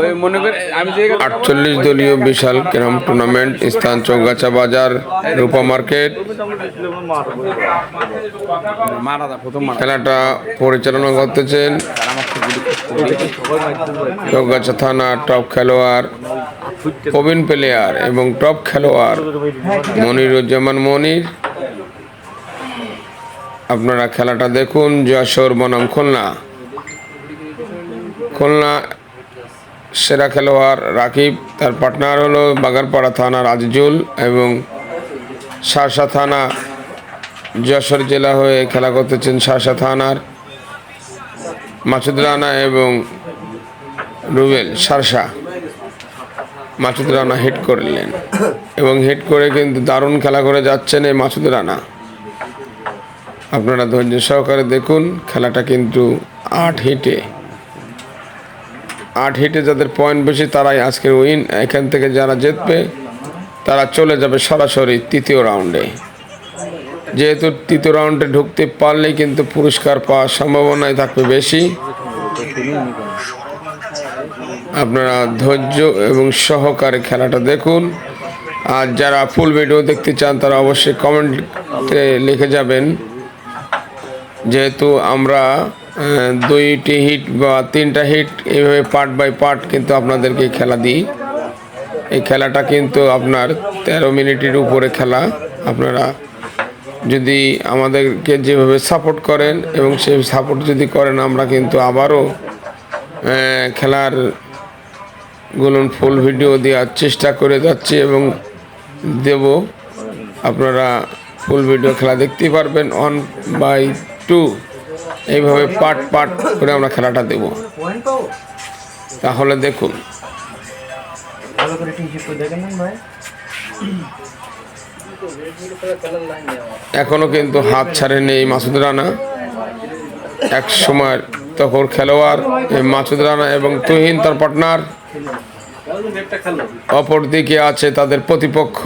ওই মনে করে আমি যে আটচল্লিশ দলীয় বিশাল ক্যারাম টুর্নামেন্ট, স্থান চৌগাছা বাজার, রূপা মার্কেট। খেলাটা পরিচালনা করতেছেন চৌগাছা থানা টপ খেলোয়াড়, প্রবীণ প্লেয়ার এবং টপ খেলোয়াড় মনিরুজ্জামান মনির। আপনারা খেলাটা দেখুন, যশোর বনাম খুলনা। খুলনা সেরা খেলোয়াড় রাকিব, তার পার্টনার হলো বাগারপাড়া থানার আজিজুল এবং শাসা থানা, যশোর জেলা হয়ে খেলা করতেছেন শাসা থানার মাসুদ রানা এবং রুবেল সারসা মাসুদ রানা হিট করলেন এবং হিট করে কিন্তু দারুণ খেলা করে যাচ্ছেন এই মাসুদ রানা। আপনারা ধৈর্য সহকারে দেখুন, খেলাটা কিন্তু আট হিটে আট হিটে যাদের পয়েন্ট বেশি, তারাই আজকের উইন এখান থেকে যারা জিতবে, তারা চলে যাবে সরাসরি তৃতীয় রাউন্ডে যেহেতু তৃতীয় রাউন্ডে ঢুকতে পারলেই কিন্তু পুরস্কার পাওয়ার সম্ভাবনাই থাকবে বেশি। আপনারা ধৈর্য এবং সহকারে খেলাটা দেখুন। আর যারা ফুল ভিডিও দেখতে চান, তারা অবশ্যই কমেন্টে লিখে যাবেন। যেহেতু আমরা দুইটি হিট বা তিনটা হিট এইভাবে পার্ট বাই পার্ট কিন্তু আপনাদেরকে খেলা দিই। এই খেলাটা কিন্তু আপনার তেরো মিনিটের উপরে খেলা। আপনারা যদি আমাদেরকে যেভাবে সাপোর্ট করেন এবং সেই সাপোর্ট যদি করেন, আমরা কিন্তু আবারও খেলার গুলন ফুল ভিডিও দেওয়ার চেষ্টা করে যাচ্ছি এবং দেব। আপনারা ফুল ভিডিও খেলা দেখতেই পারবেন ওয়ান বাই টু এইভাবে পার্ট পার্ট করে আমরা খেলাটা দেব। তাহলে দেখুন। ভালো করে একটু হিসেব করে দেখেন না ভাই। এখনও কিন্তু হাত ছাড়েনি এই মাসুদ রানা। এক সময় তখন খেলোয়াড় মাসুদ রানা এবং তুহিন তার পার্টনার অপর দিকে আছে তাদের প্রতিপক্ষ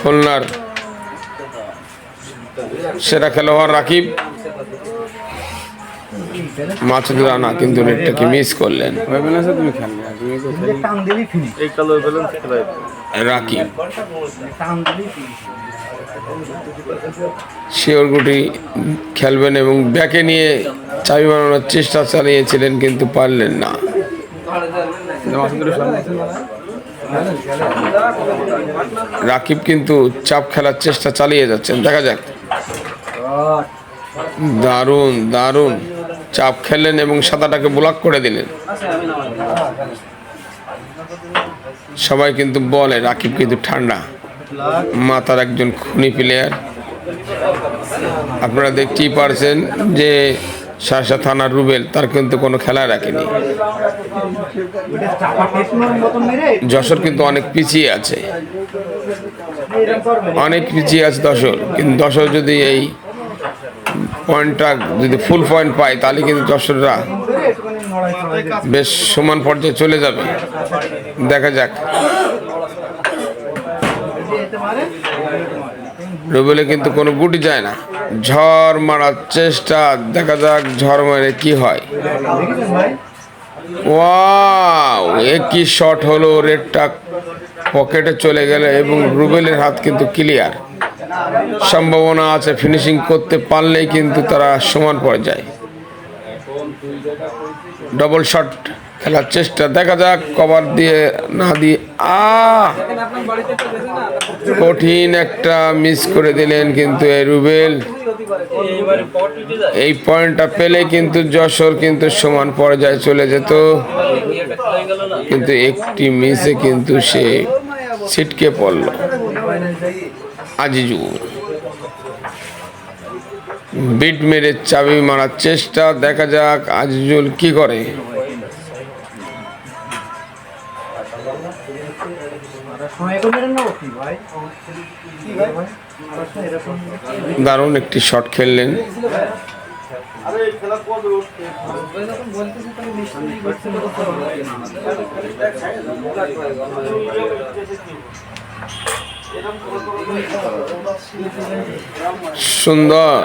খুলনার সেরা খেলোয়াড় রাকিব। মাসুদ রানা কিন্তু নেটটাকে মিস করলেন? রাকিব। শিওর গুটি খেলবেন এবং ব্যাকে নিয়ে চাবি বানানোর চেষ্টা চালিয়েছিলেন, কিন্তু পারলেন না। রাকিব কিন্তু চাপ খেলার চেষ্টা চালিয়ে যাচ্ছেন। দেখা যাক। দারুণ দারুণ। চাপ খেললেন এবং সাদাটাকে ব্লক করে দিলেন। সবাই কিন্তু বলে, রাকিব কিন্তু ঠান্ডা। মাতার একজন খুনি প্লেয়ার আপনারা দেখতেই পারছেন যে শাসা থানার রুবেল তার কিন্তু কোনো খেলা রাখেনি। যশোর কিন্তু অনেক পিছিয়ে আছে। অনেক পিছিয়ে আছে দশর কিন্তু দশর যদি এই পয়েন্টটা যদি ফুল পয়েন্ট পায় তাহলে কিন্তু দিয়ে বেশ সমান পর্যায়ে চলে যাবে। দেখা যাক। রুবেলে কিন্তু কোনো গুটি যায় না। ঝড় মারার চেষ্টা, দেখা যাক ঝড় মারে কি হয়। ওয়াও, একই শট হলো রেডটা পকেটে চলে গেল এবং রুবেলের হাত কিন্তু ক্লিয়ার সম্ভাবনা আছে ফিনিশিং করতে পারলেই কিন্তু তারা সমান পর্যায়ে। ডবল শট খেলার চেষ্টা। দেখা যাক কভার দিয়ে না দিয়ে, আ! কঠিন একটা মিস করে দিলেন কিন্তু এই রুবেল। এই পয়েন্টটা পেলে কিন্তু যশোর কিন্তু সমান পর্যায়ে চলে যেত। কিন্তু একটি মিসে কিন্তু সে ছিটকে পড়ল। আজিজুল বিট মেরে চাবি মারার চেষ্টা, দেখা যাক আজিজুল কি করে। দারুণ একটি শট খেললেন। সুন্দর।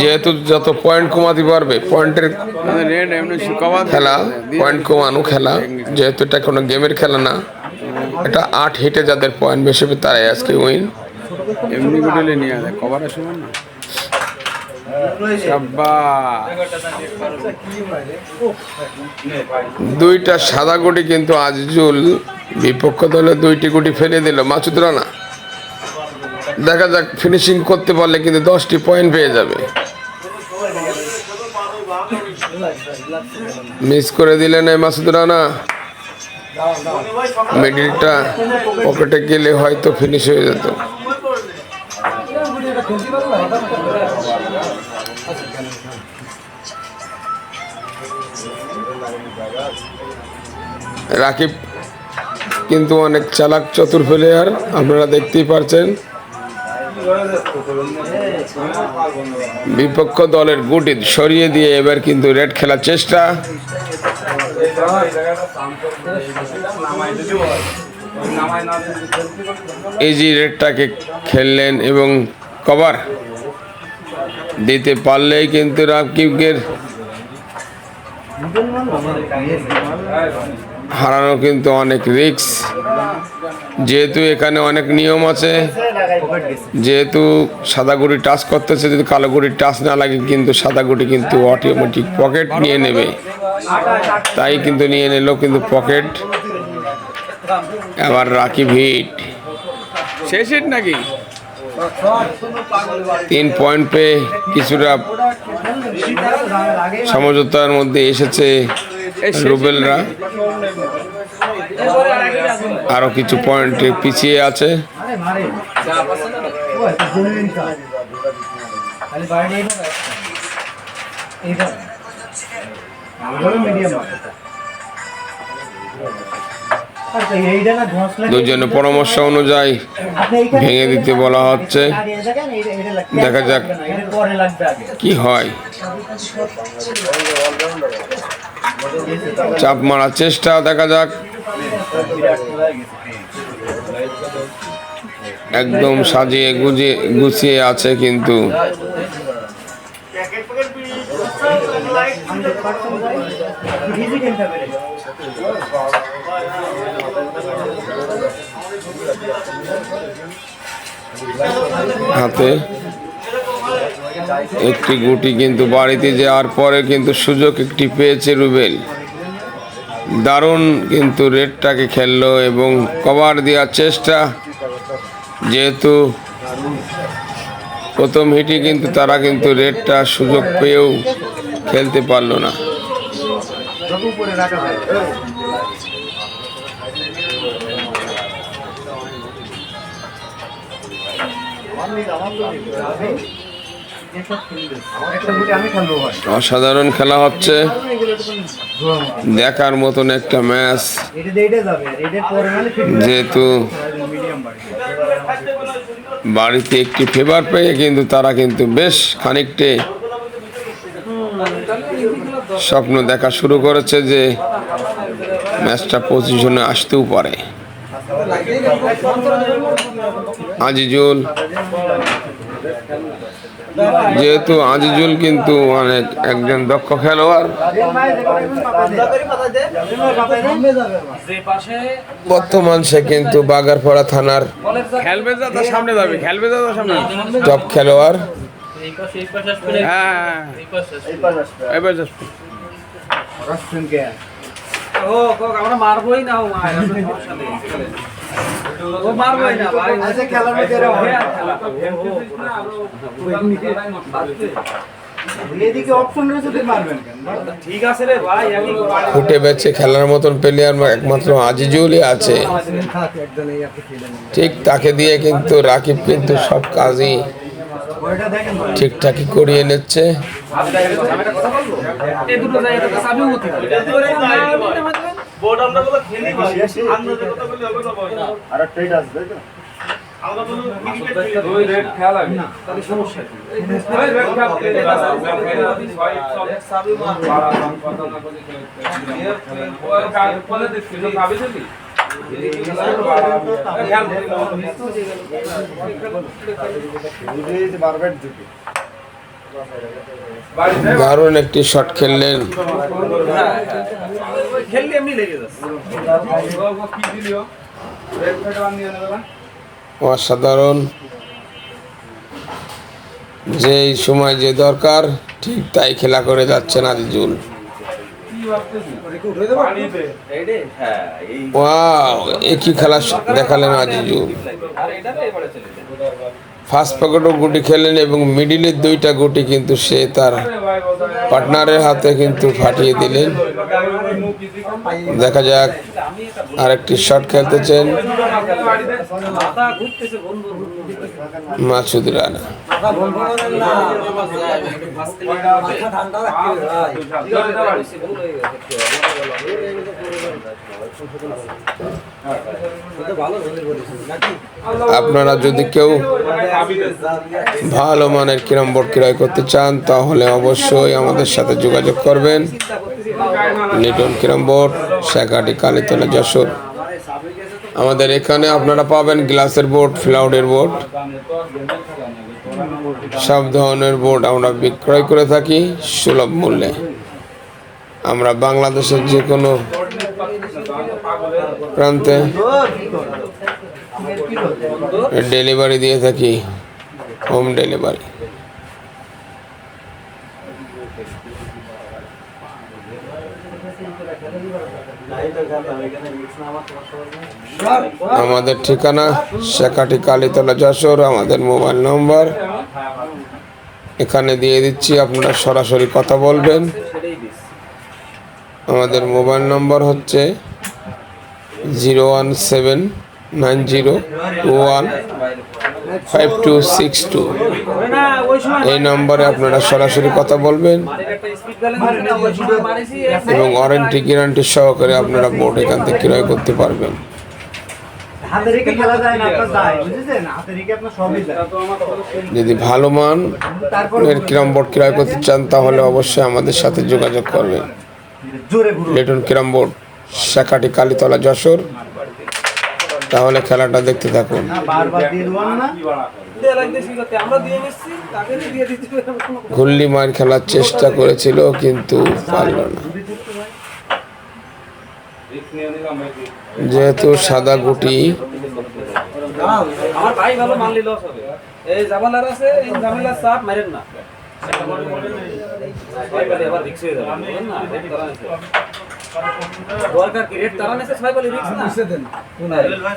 যেহেতু যত পয়েন্ট কমাতে পারবে পয়েন্টের খেলা পয়েন্ট কমানো খেলা যেহেতু এটা কোনো গেমের খেলা না এটা আট হিটে যাদের পয়েন্ট বেশি হবে তারাই আজকে উইন এমনি নিয়ে না। দুইটা সাদা গুটি কিন্তু আজিজুল বিপক্ষ দলে দুইটি গুটি ফেলে দিল মাসুদ রানা। দেখা যাক ফিনিশিং করতে পারলে কিন্তু দশটি পয়েন্ট পেয়ে যাবে। মিস করে দিলেন এই মাসুদ রানা। মিডিলটা পকেটে গেলে হয়তো ফিনিশ হয়ে যেত। রাকিব কিন্তু অনেক চালাক চতুর প্লেয়ার আপনারা দেখতেই পারছেন। বিপক্ষ দলের গুটি সরিয়ে দিয়ে এবার কিন্তু রেড খেলার চেষ্টা। ইজি রেডটাকে খেললেন এবং কভার দিতে পারলেই কিন্তু রাকিবকে হারানো কিন্তু অনেক রিস্ক। যেহেতু এখানে অনেক নিয়ম আছে যেহেতু সাদা গুড়ি টাচ করতেছে যদি কালো গুড়ির টাচ না লাগে কিন্তু সাদা গুড়ি কিন্তু অটোমেটিক পকেট নিয়ে নেবে। তাই কিন্তু নিয়ে নিল কিন্তু পকেট আবার রাখি ভিট শেষ হিট নাকি? তিন পয়েন্ট পেয়ে কিছুটা সমঝোতার মধ্যে এসেছে রুবেলরা আরও কিছু পয়েন্ট পিছিয়ে আছে আরে মারে ও এত জেনুইন কাজ খালি বাইরে এইটা এইটা আমারও মিডিয়াম আর তো এইটা না ঘষলে দুজনের পরামর্শ অনুযায়ী ভেঙে দিতে বলা হচ্ছে। দেখা যাক। কি হয় চাপ মারার চেষ্টা দেখা যাক একদম সাজিয়ে গুজিয়ে গুছিয়ে আছে কিন্তু। হাতে একটি গুটি কিন্তু বাড়িতে যাওয়ার পরে কিন্তু সুযোগ একটি পেয়েছে রুবেল। দারুণ কিন্তু রেডটাকে খেললো এবং কভার দেওয়ার চেষ্টা। যেহেতু প্রথম হিটে কিন্তু তারা কিন্তু রেডটা সুযোগ পেয়েও খেলতে পারল না। যত অসাধারণ খেলা হচ্ছে। দেখার মতন একটা ম্যাচ। যেহেতু বাড়িতে একটি ফেভার পেয়ে কিন্তু তারা কিন্তু বেশ খানিকটে স্বপ্ন দেখা শুরু করেছে যে ম্যাচটা পজিশনে আসতেও পারে। আজিজুল যেহেতু আজিজুল কিন্তু অনেক একজন দক্ষ খেলোয়াড় বর্তমান সে কিন্তু বাগারপাড়া থানার সামনে যাবে সামনে। টপ খেলোয়াড় আমরা মারবোই না ও না ভাই আচ্ছা খেলার মধ্যে এরা হয়। এদিকে অপশন রয়েছে তুই মারবেন কেন ঠিক আছে রে ভাই ফুটে বেছে খেলার মতন প্লেয়ার একমাত্র আজিজুলই আছে ঠিক তাকে দিয়ে কিন্তু রাকিব কিন্তু সব কাজই। ঠিকঠাকই করিয়ে নিচ্ছে বোর্ড আমরা গুলো খেলি ভাই আমরা যে কথা বলি হবে না ভাই আর একটা এটা আসবে তো আমরা বলি ক্রিকেট খেলি তাহলে সমস্যা কি বারবার দিকে দারুণ একটি শট খেললেন। অসাধারণ। যেই সময় যে দরকার ঠিক তাই খেলা করে যাচ্ছেন আজিজুল ওয়াও একই খেলা দেখালেন আজিজুল ফার্স্ট পকেটও গুটি খেলেন এবং মিডিলের দুইটা গুটি কিন্তু সে তার পার্টনারের হাতে কিন্তু ফাটিয়ে দিলেন। দেখা যাক আরেকটি শট খেলতেছেন মাসুদ রানা আপনারা যদি কেউ ভালো মানের ক্যারাম বোর্ড ক্রয় করতে চান, তাহলে অবশ্যই আমাদের সাথে যোগাযোগ করবেন। লিটন ক্যারাম বোর্ড, শাখাটি কালীতলা যশোর। আমাদের এখানে আপনারা পাবেন গ্লাসের বোর্ড, ফ্লাউডের বোর্ড। সব ধরনের বোর্ড আমরা বিক্রয় করে থাকি সুলভ মূল্যে। আমরা বাংলাদেশের যে কোনো প্রান্তে ডেলিভারি দিয়ে থাকি, হোম ডেলিভারি। আমাদের ঠিকানা শেখাটি কালীতলা যশোর, আমাদের মোবাইল নম্বর। এখানে দিয়ে দিচ্ছি, আপনারা সরাসরি কথা বলবেন। আমাদের মোবাইল নম্বর হচ্ছে zero one seven nine zero two one five two six two. এই নম্বরে আপনারা সরাসরি কথা বলবেন এবং ওয়ারেন্টি গ্যারান্টি সহকারে আপনারা বোর্ড এখান থেকে ক্রয় করতে পারবেন। হাতে রেখে খেলা যায় না আপনার যায় বুঝেছেন? হাতে রেখে আপনার সবই যায়। যদি ভালো মান এর ক্যারাম বোর্ড ক্রয় করতে চান তাহলে অবশ্যই আমাদের সাথে যোগাযোগ করবেন জোরে ঘুরো ক্যারাম বোর্ড শাখাটি কালীতলা যশোর। তাহলে খেলাটা দেখতে থাকুন। গুল্লি মার খেলার চেষ্টা করেছিল কিন্তু পারল না। যেহেতু সাদা গুটি। আমার ভাই ভালো মানলি লস হবে এই জামালার আছে এই জামালার চাপ মারেন না। রিক্স না? রেট তারা নিছে। দরকার কি? রেট তারা নিছে ছয় পালি রিক্স না?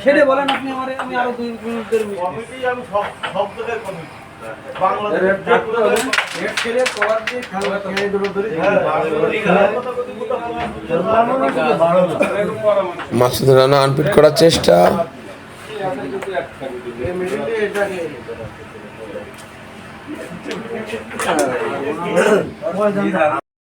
সেটা বলেন আপনি আমারে আমি আরও দুই মিনিটের কমিটি আমি সব সব জায়গায় কমিটি বাংলাদেশ মাসুদ রানা আনপিট করার চেষ্টা।